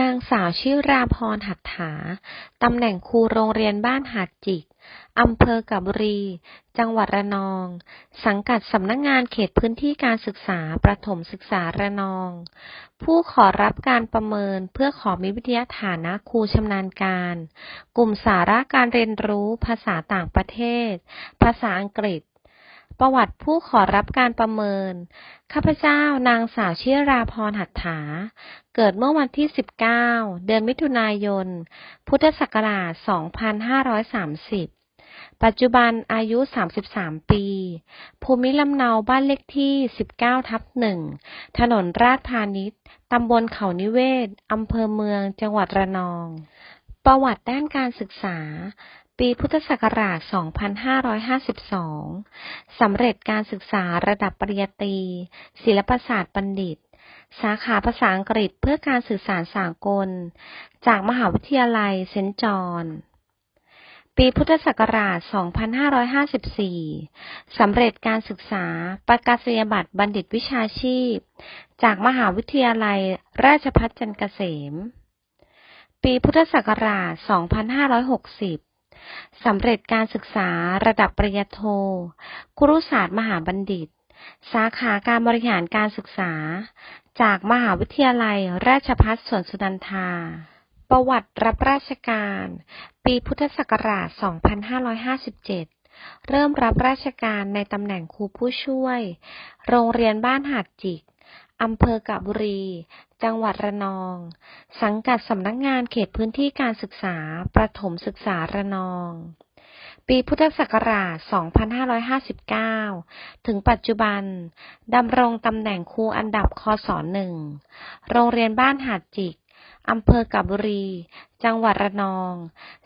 นางสาวชิราพรหัตถา ตำแหน่งครูโรงเรียนบ้านหาดจิก อำเภอกาบบุรี จังหวัดระนอง สังกัดสำนักงานเขตพื้นที่การศึกษาประถมศึกษาระนอง ผู้ขอรับการประเมินเพื่อขอมีวิทยาฐานะครูชำนาญการ กลุ่มสาระการเรียนรู้ภาษาต่างประเทศ ภาษาอังกฤษ ประวัติผู้ขอรับการประเมิน ข้าพเจ้านางสาวชิราพรหัตถา เกิดเมื่อวันที่ 19 เดือนมิถุนายน พุทธศักราช 2530 ปัจจุบันอายุ 33 ปี ภูมิลำเนาบ้านเลขที่ 19 ทับ 1 ถนนราชพาณิชย์ตำบลเขานิเวศ อำเภอเมือง จังหวัดระนอง ประวัติด้านการศึกษา ปีพุทธศักราช 2552 สำเร็จการศึกษาระดับปริญญาตรีศิลปศาสตร์บัณฑิต สาขาภาษาอังกฤษเพื่อการสื่อสารสากล จากมหาวิทยาลัยเซนต์จอห์นปีพุทธศักราช 2554 สำเร็จการศึกษาประกาศนียบัตรบัณฑิตวิชาชีพ จากมหาวิทยาลัยราชภัฏจันทร์เกษม ปีพุทธศักราช 2560 สำเร็จการศึกษาระดับปริญญาโท ครุศาสตร์มหาบัณฑิต สาขาการบริหารการศึกษา จากมหาวิทยาลัยราชภัฏสวนสุนันทา ประวัติรับราชการ ปีพุทธศักราช 2557เริ่มรับราชการในตำแหน่งครูผู้ช่วย โรงเรียนบ้านหาดจิก อำเภอกาบบุรี จังหวัดระนอง สังกัดสำนักงานเขตพื้นที่การศึกษา ประถมศึกษาระนอง ปีพุทธศักราช 2559 ถึงปัจจุบัน ดำรงตำแหน่งครูอันดับคศหนึ่ง โรงเรียนบ้านหาดจิก อำเภอกาบบุรี จังหวัดระนอง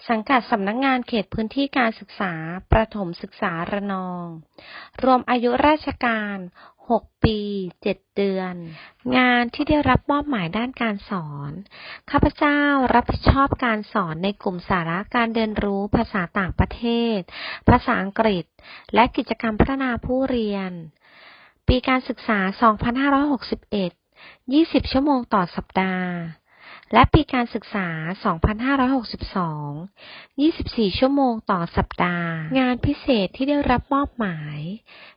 สังกัดสำนักงานเขตพื้นที่การศึกษา ประถมศึกษาระนอง รวมอายุราชการ6ปี7เดือน งานที่ได้รับมอบหมายด้านการสอน ข้าพเจ้ารับผิดชอบการสอนในกลุ่มสาระการเรียนรู้ภาษาต่างประเทศ ภาษาอังกฤษ และกิจกรรมพัฒนาผู้เรียน ปีการศึกษา 2561 20 ชั่วโมงต่อสัปดาห์ และปีการศึกษา 2562 24 ชั่วโมงต่อสัปดาห์ งานพิเศษที่ได้รับมอบหมาย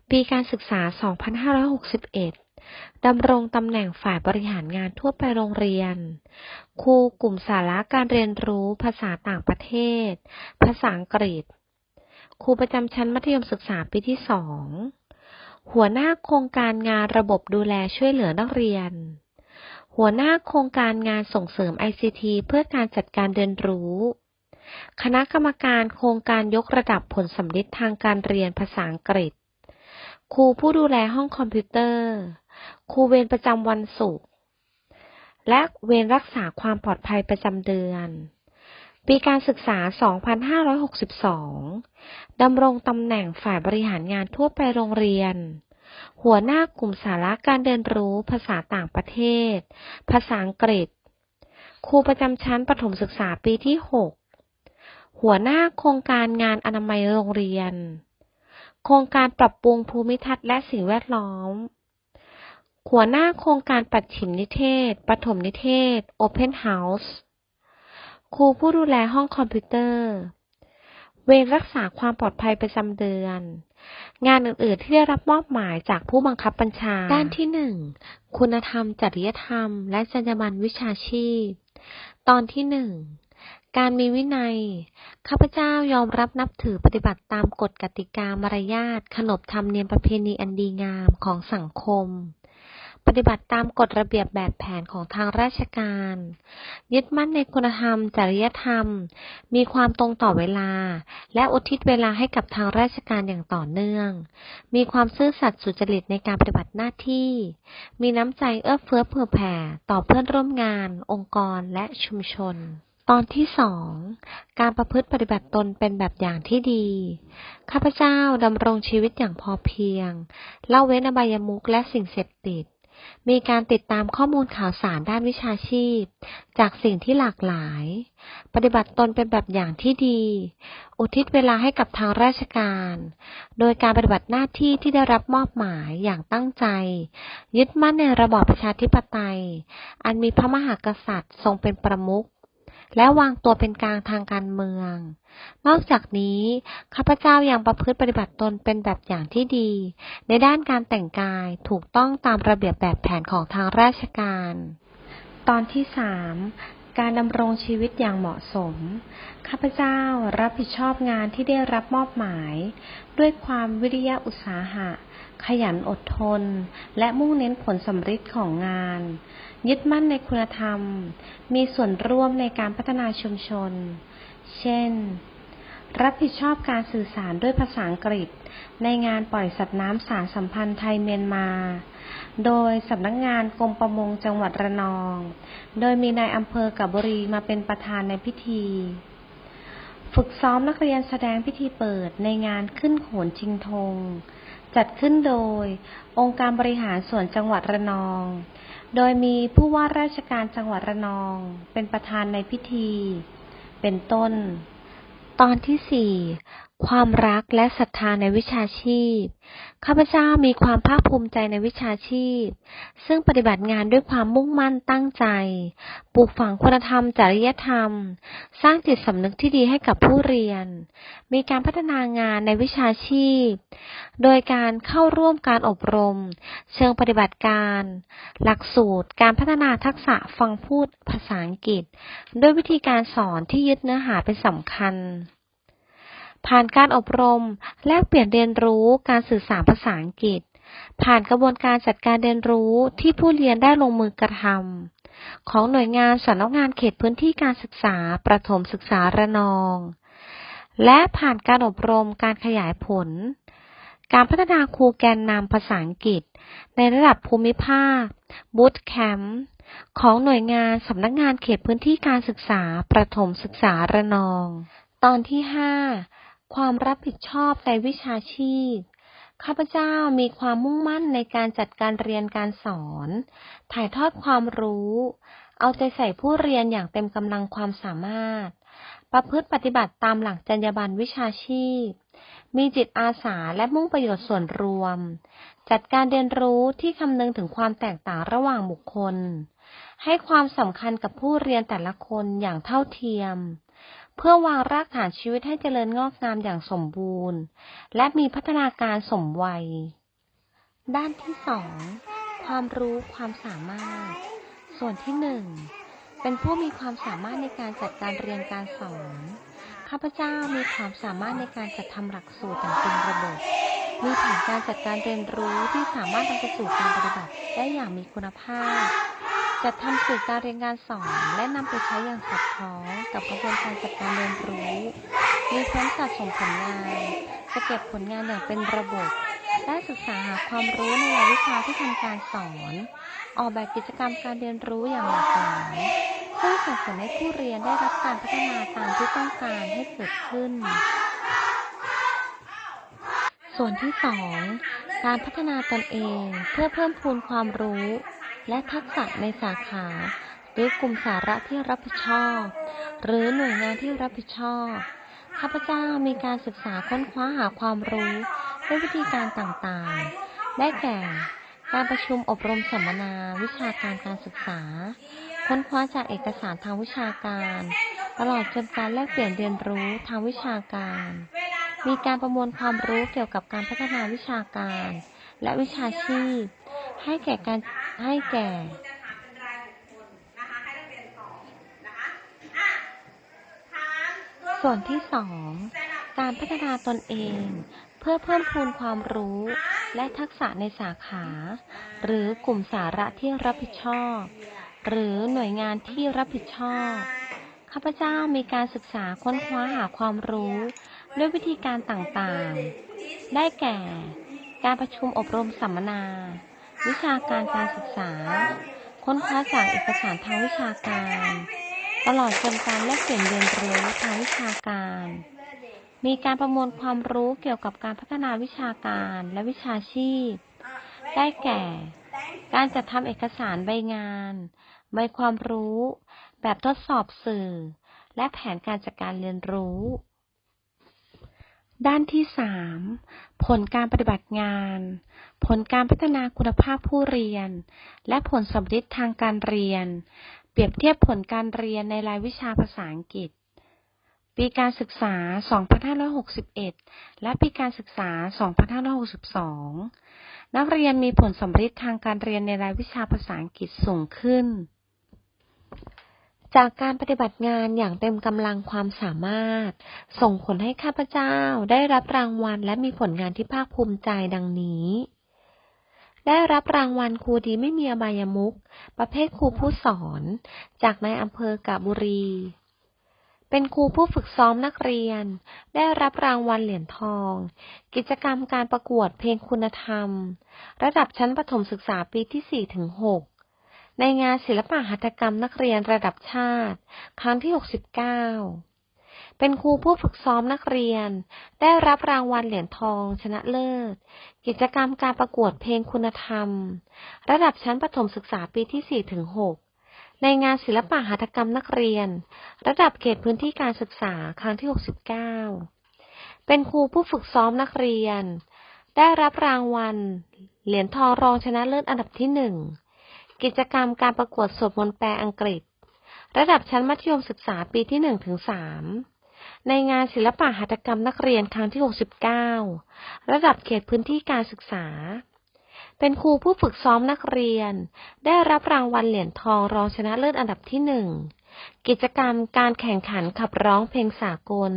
ปีการศึกษา 2561 ดำรงตำแหน่งฝ่ายบริหารงานทั่วไปโรงเรียน ครูกลุ่มสาระการเรียนรู้ภาษาต่างประเทศ ภาษาอังกฤษ ครูประจำชั้นมัธยมศึกษาปีที่สองหัวหน้าโครงการงานระบบดูแลช่วยเหลือนักเรียน หัวหน้าโครงการงานส่งเสริม ICT เพื่อการจัดการเรียนรู้ คณะกรรมการโครงการยกระดับผลสำลิดทางการเรียนภาษาอังกฤษ ครูผู้ดูแลห้องคอมพิวเตอร์ ครูเวรประจำวันศุกร์ และเวรรักษาความปลอดภัยประจำเดือน ปีการศึกษา 2562 ดำรงตำแหน่งฝ่ายบริหารงานทั่วไปโรงเรียน หัวหน้ากลุ่มสาระการเรียนรู้ภาษาต่างประเทศ ภาษาอังกฤษ ครูประจำชั้นประถมศึกษาปีที่ 6 หัวหน้าโครงการงานอนามัยโรงเรียน โครงการปรับปรุงภูมิทัศน์และสิ่งแวดล้อม หัวหน้าโครงการปัดฉิมนิเทศประถมนิเทศ Open House ครูผู้ดูแลห้องคอมพิวเตอร์ เวรรักษาความปลอดภัยประจำเดือน งานอื่น ๆ ที่ได้รับมอบหมายจากผู้บังคับบัญชา ด้านที่หนึ่งคุณธรรม จริยธรรม และจรรยาบรรณวิชาชีพ ตอนที่หนึ่งการมีวินัย ข้าพเจ้ายอมรับนับถือปฏิบัติตามกฎกติกามารยาทขนบธรรมเนียมประเพณีอันดีงามของสังคม ปฏิบัติตามกฎระเบียบแบบแผนของทางราชการ ยึดมั่นในคุณธรรม จริยธรรม มีความตรงต่อเวลา และอุทิศเวลาให้กับทางราชการอย่างต่อเนื่อง มีความซื่อสัตย์สุจริตในการปฏิบัติหน้าที่ มีน้ำใจเอื้อเฟื้อเผื่อแผ่ ต่อเพื่อนร่วมงาน องค์กรและชุมชนตอนที่สองการประพฤติปฏิบัติตนเป็นแบบอย่างที่ดี ข้าพเจ้าดำรงชีวิตอย่างพอเพียง เละเว้นอบายมุขและสิ่งเสพติด มีการติดตามข้อมูลข่าวสารด้านวิชาชีพ จากสิ่งที่หลากหลาย ปฏิบัติตนเป็นแบบอย่างที่ดี อุทิศเวลาให้กับทางราชการ โดยการปฏิบัติหน้าที่ที่ได้รับมอบหมายอย่างตั้งใจ ยึดมั่นในระบอบประชาธิปไตย อันมีพระมหากษัตริย์ทรงเป็นประมุข และวางตัวเป็นกลางทางการเมือง นอกจากนี้ข้าพเจ้ายังประพฤติปฏิบัติตนเป็นแบบอย่างที่ดี ในด้านการแต่งกายถูกต้องตามระเบียบแบบแผนของทางราชการ ตอนที่สามการดำรงชีวิตอย่างเหมาะสม ข้าพเจ้ารับผิดชอบงานที่ได้รับมอบหมาย ด้วยความวิริยะอุตสาหะ ขยันอดทน และมุ่งเน้นผลสำฤทธิ์ของงาน ยึดมั่นในคุณธรรม มีส่วนร่วมในการพัฒนาชุมชน เช่น รับผิดชอบการสื่อสารด้วยภาษาอังกฤษ ในงานปล่อยสัตว์น้ำสารสัมพันธ์ไทยเมียนมา โดยสำนักงานกรมประมงจังหวัดระนอง โดยมีนายอำเภอกับบุรีมาเป็นประธานในพิธี ฝึกซ้อมนักเรียนแสดงพิธีเปิดในงานขึ้นโขนชิงธงจัดขึ้นโดย องค์การบริหารส่วนจังหวัดระนอง โดยมีผู้ว่าราชการจังหวัดระนอง เป็นประธานในพิธี เป็นต้น ตอนที่สี่ความรักและศรัทธาในวิชาชีพ ข้าพเจ้ามีความภาคภูมิใจในวิชาชีพ ซึ่งปฏิบัติงานด้วยความมุ่งมั่นตั้งใจ ปลูกฝังคุณธรรม จริยธรรม สร้างจิตสำนึกที่ดีให้กับผู้เรียน มีการพัฒนางานในวิชาชีพ โดยการเข้าร่วมการอบรม เชิงปฏิบัติการ หลักสูตร การพัฒนาทักษะฟังพูดภาษาอังกฤษ ด้วยวิธีการสอนที่ยึดเนื้อหาเป็นสำคัญ ผ่านการอบรม แลกเปลี่ยนเรียนรู้การสื่อสารภาษาอังกฤษ ผ่านกระบวนการจัดการเรียนรู้ที่ผู้เรียนได้ลงมือกระทำของหน่วยงานสำนักงานเขตพื้นที่การศึกษาประถมศึกษาระนอง และผ่านการอบรมการขยายผล การพัฒนาครูแกนนำภาษาอังกฤษ ในระดับภูมิภาคบูตแคมป์ของหน่วยงานสำนักงานเขตพื้นที่การศึกษาประถมศึกษาระนอง ตอนที่ห้า ความรับผิดชอบในวิชาชีพ ข้าพเจ้ามีความมุ่งมั่นในการจัดการเรียนการสอน ถ่ายทอดความรู้ เอาใจใส่ผู้เรียนอย่างเต็มกำลังความสามารถ ประพฤติปฏิบัติตามหลักจรรยาบรรณวิชาชีพ มีจิตอาสาและมุ่งประโยชน์ส่วนรวม จัดการเรียนรู้ที่คำนึงถึงความแตกต่างระหว่างบุคคล ให้ความสำคัญกับผู้เรียนแต่ละคนอย่างเท่าเทียม เพื่อวางรากฐานชีวิตให้เจริญงอกงามอย่างสมบูรณ์ และมีพัฒนาการสมวัย ด้านที่สองความรู้ความสามารถ ส่วนที่หนึ่งเป็นผู้มีความสามารถในการจัดการเรียนการสอน ข้าพเจ้ามีความสามารถในการจัดทำหลักสูตรอย่างเป็นระบบ มีแผนการจัดการเรียนรู้ที่สามารถนำไปสู่การปฏิบัติได้อย่างมีคุณภาพ จัดทำสื่อการเรียนการสอน และนำไปใช้อย่างสอดคล้องกับกระบวนการจัดการเรียนรู้ มีพร้อมสะสมผลงาน จะเก็บผลงานอย่างเป็นระบบ ได้ศึกษาหาความรู้ในรายวิชาที่ทำการสอน ออกแบบกิจกรรมการเรียนรู้อย่างหลากหลายซึ่งส่งผลให้ผู้เรียนได้รับการพัฒนาตามที่ต้องการให้เกิดขึ้น ส่วนที่สองการพัฒนาตนเองเพื่อเพิ่มพูนความรู้ และทักษะในสาขา หรือกลุ่มสาระที่รับผิดชอบ หรือหน่วยงานที่รับผิดชอบ ข้าพเจ้ามีการศึกษาค้นคว้าหาความรู้ด้วยวิธีการต่างๆ ได้แก่ การประชุมอบรมสัมมนา วิชาการการศึกษา ค้นคว้าจากเอกสารทางวิชาการ ตลอดจนการแลกเปลี่ยนเรียนรู้ทางวิชาการ มีการประมวลความรู้เกี่ยวกับการพัฒนาวิชาการ และวิชาชีพ ให้แก่การให้แก่ส่วนที่สองการพัฒนาตนเอง เพื่อเพิ่มพูนความรู้และทักษะในสาขา หรือกลุ่มสาระที่รับผิดชอบ หรือหน่วยงานที่รับผิดชอบข้าพเจ้ามีการศึกษาค้นคว้าหาความรู้ ด้วยวิธีการต่างๆ ได้แก่ การประชุมอบรมสัมมนา วิชาการการศึกษา ค้นคว้าจากเอกสารทางวิชาการ ตลอดจนการแลกเปลี่ยนเรียนรู้ทางวิชาการ มีการประมวลความรู้เกี่ยวกับการพัฒนาวิชาการและวิชาชีพ ได้แก่ การจัดทำเอกสารใบงาน ใบความรู้ แบบทดสอบสื่อ และแผนการจัดการเรียนรู้ ด้านที่ 3 ผลการปฏิบัติงาน ผลการพัฒนาคุณภาพผู้เรียน และผลสำลิดทางการเรียน เปรียบเทียบผลการเรียนในรายวิชาภาษาอังกฤษ ปีการศึกษา 2561 และปีการศึกษา 2562 นักเรียนมีผลสำลิดทางการเรียนในรายวิชาภาษาอังกฤษสูงขึ้น จากการปฏิบัติงานอย่างเต็มกำลังความสามารถ ส่งผลให้ข้าพเจ้าได้รับรางวัลและมีผลงานที่ภาคภูมิใจดังนี้ ได้รับรางวัลครูดีไม่มีอบายมุขประเภทครูผู้สอน จากนายอำเภอกาบุรี เป็นครูผู้ฝึกซ้อมนักเรียน ได้รับรางวัลเหรียญทอง กิจกรรมการประกวดเพลงคุณธรรม ระดับชั้นประถมศึกษาปีที่4ถึง6 ในงานศิลปะหัตถกรรมนักเรียนระดับชาติ ครั้งที่ 69 เป็นครูผู้ฝึกซ้อมนักเรียน ได้รับรางวัลเหรียญทองชนะเลิศ กิจกรรมการประกวดเพลงคุณธรรม ระดับชั้นประถมศึกษาปีที่ 4 ถึง 6 ในงานศิลปะหัตถกรรมนักเรียน ระดับเขตพื้นที่การศึกษาครั้งที่ 69 เป็นครูผู้ฝึกซ้อมนักเรียน ได้รับรางวัล เหรียญทองรองชนะเลิศอันดับที่หนึ่ง กิจกรรมการประกวดสวดมนต์แปลอังกฤษ ระดับชั้นมัธยมศึกษาปีที่หนึ่งถึงสามในงานศิลปะหัตถกรรมนักเรียนครั้งที่ 69 ระดับเขตพื้นที่การศึกษา เป็นครูผู้ฝึกซ้อมนักเรียน ได้รับรางวัลเหรียญทองรองชนะเลิศอันดับที่หนึ่งกิจกรรมการแข่งขันขับร้องเพลงสากล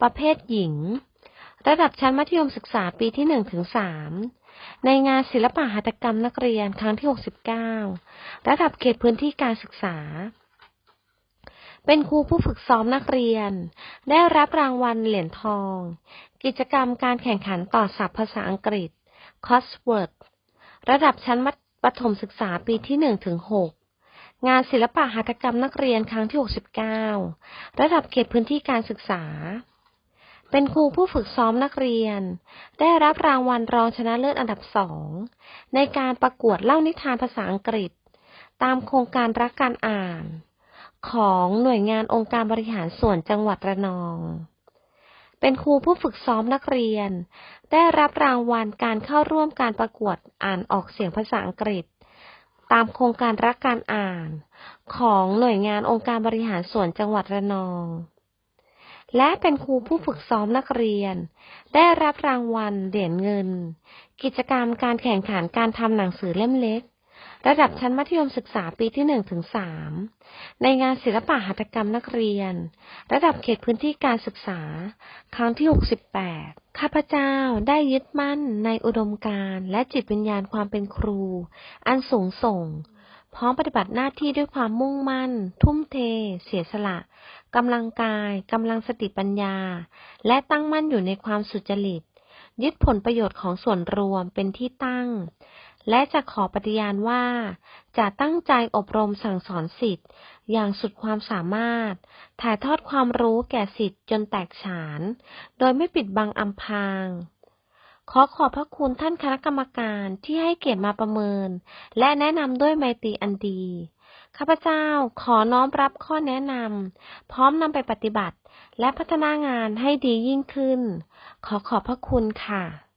ประเภทหญิง ระดับชั้นมัธยมศึกษาปีที่หนึ่งถึงสาม ในงานศิลปะหัตถกรรมนักเรียนครั้งที่ 69 ระดับเขตพื้นที่การศึกษา เป็นครูผู้ฝึกซ้อมนักเรียน ได้รับรางวัลเหรียญทอง กิจกรรมการแข่งขันต่อศัพท์ภาษาอังกฤษ Crossword ระดับชั้นมัธยมศึกษาปีที่1ถึง6งานศิลปะหัตถกรรมนักเรียนครั้งที่ 69 ระดับเขตพื้นที่การศึกษา เป็นครูผู้ฝึกซ้อมนักเรียน ได้รับรางวัลรองชนะเลิศอันดับสองในการประกวดเล่านิทานภาษาอังกฤษ ตามโครงการรักการอ่าน ของหน่วยงานองค์การบริหารส่วนจังหวัดระนอง เป็นครูผู้ฝึกซ้อมนักเรียน ได้รับรางวัลการเข้าร่วมการประกวดอ่านออกเสียงภาษาอังกฤษ ตามโครงการรักการอ่าน ของหน่วยงานองค์การบริหารส่วนจังหวัดระนอง และเป็นครูผู้ฝึกซ้อมนักเรียน ได้รับรางวัลเหรียญเงิน กิจกรรมการแข่งขันการทำหนังสือเล่มเล็ก ระดับชั้นมัธยมศึกษาปีที่1ถึง3ในงานศิลปะหัตถกรรมนักเรียน ระดับเขตพื้นที่การศึกษา ครั้งที่ 68 ข้าพเจ้าได้ยึดมั่นในอุดมการณ์และจิตวิญญาณความเป็นครู อันสูงส่งพร้อมปฏิบัติหน้าที่ด้วยความมุ่งมั่น ทุ่มเท เสียสละ กำลังกาย กำลังสติปัญญา และตั้งมั่นอยู่ในความสุจริต ยึดผลประโยชน์ของส่วนรวมเป็นที่ตั้ง และจะขอปฏิญาณว่า จะตั้งใจอบรมสั่งสอนสิทธิ์ อย่างสุดความสามารถ ถ่ายทอดความรู้แก่สิทธิ์จนแตกฉาน โดยไม่ปิดบังอำพรางขอขอบพระคุณท่านคณะกรรมการที่ให้เกียรติมาประเมิน และแนะนำด้วยไมตรีอันดี ข้าพเจ้าขอน้อมรับข้อแนะนำพร้อมนำไปปฏิบัติ และพัฒนางานให้ดียิ่งขึ้น ขอขอบพระคุณค่ะ